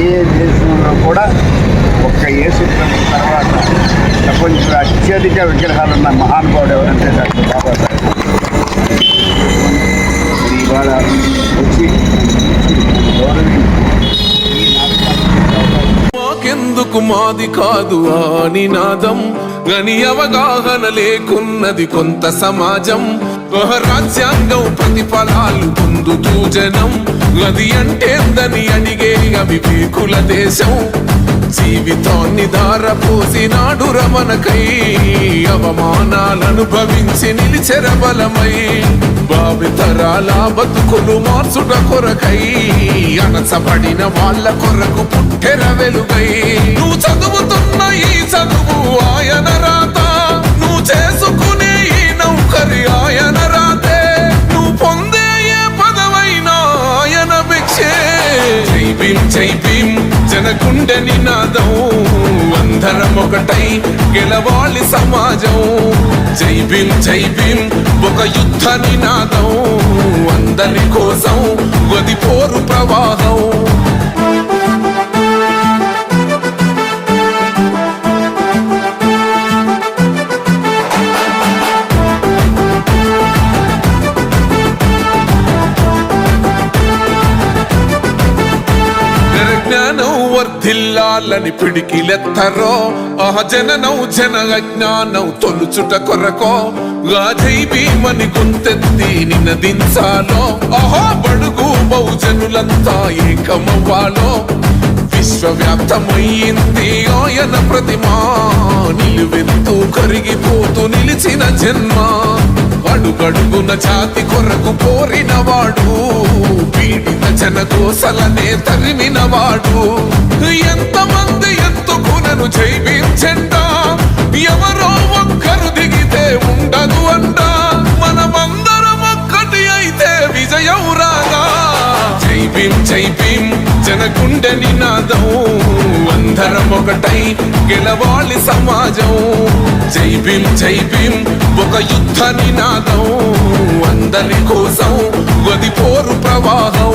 ఏ దేశంలో కూడా ఒక్క యేసు తర్వాత ప్రపంచంలో అత్యధిక విగ్రహాలు ఉన్న మహానుభావుడు ఎవరంటే డాక్టర్ బాబాసాహెబ్ ఇవాళ వచ్చి మాకెందుకు మాది కాదు ఆ నినాదం గని అవగాహన లేకున్నది కొంత సమాజం. రాజ్యాంగం ప్రతిఫలా పొందుతూ జనం గది అంటేందని అడిగే అవివేకుల దేశం. జీవితాన్ని దారపోసినాడు రమణకై అవమానాలను భవించి నిలిచెర బలమై భావితరాల బతుకులు మార్చుట కొరకై అనసపడిన వాళ్ళ కొరకు పుట్టెర వెలుగై జై భీం జనకుండె నినాదం. అందరం ఒకటై గెలవాలి సమాజం. జై భీం జై భీం ఒక యుద్ధ నినాదం. అందరి కోసం గది పోరు ప్రవాహం. జ్ఞానం వర్ధిల్లాలని పిడికిలెత్తరో ఆ జననం జన అజ్ఞానం తొలుచుట కొరకో గాజై భీమని గుంతెత్తి నినదించాలో ఆహా బడుగు బహుజనులంతా ఏకమవ్వాలో. విశ్వవ్యాప్తమయ్యింది ఆయన ప్రతిమా నిలువెత్తు కరిగిపోతూ నిలిచిన జన్మ. అడుగడుగున జాతి కొరకు కోరినవాడు జన కోసలనే తరిమిన వాడు ఎంతమంది ఎత్తుకునను జైవించండా ఎవరో ఒక్కరు దిగితే ఉండదు అంట. మనమందరం ఒక్కటి అయితే విజయం రాదా జై భీం జై భీం జనకుండె నినాదం. అందరం ఒకటై గెలవాలి సమాజం. జై భీం జై భీం ఒక యుద్ధ నినాదం. అందరి కోసం గది పోరు ప్రవాహం.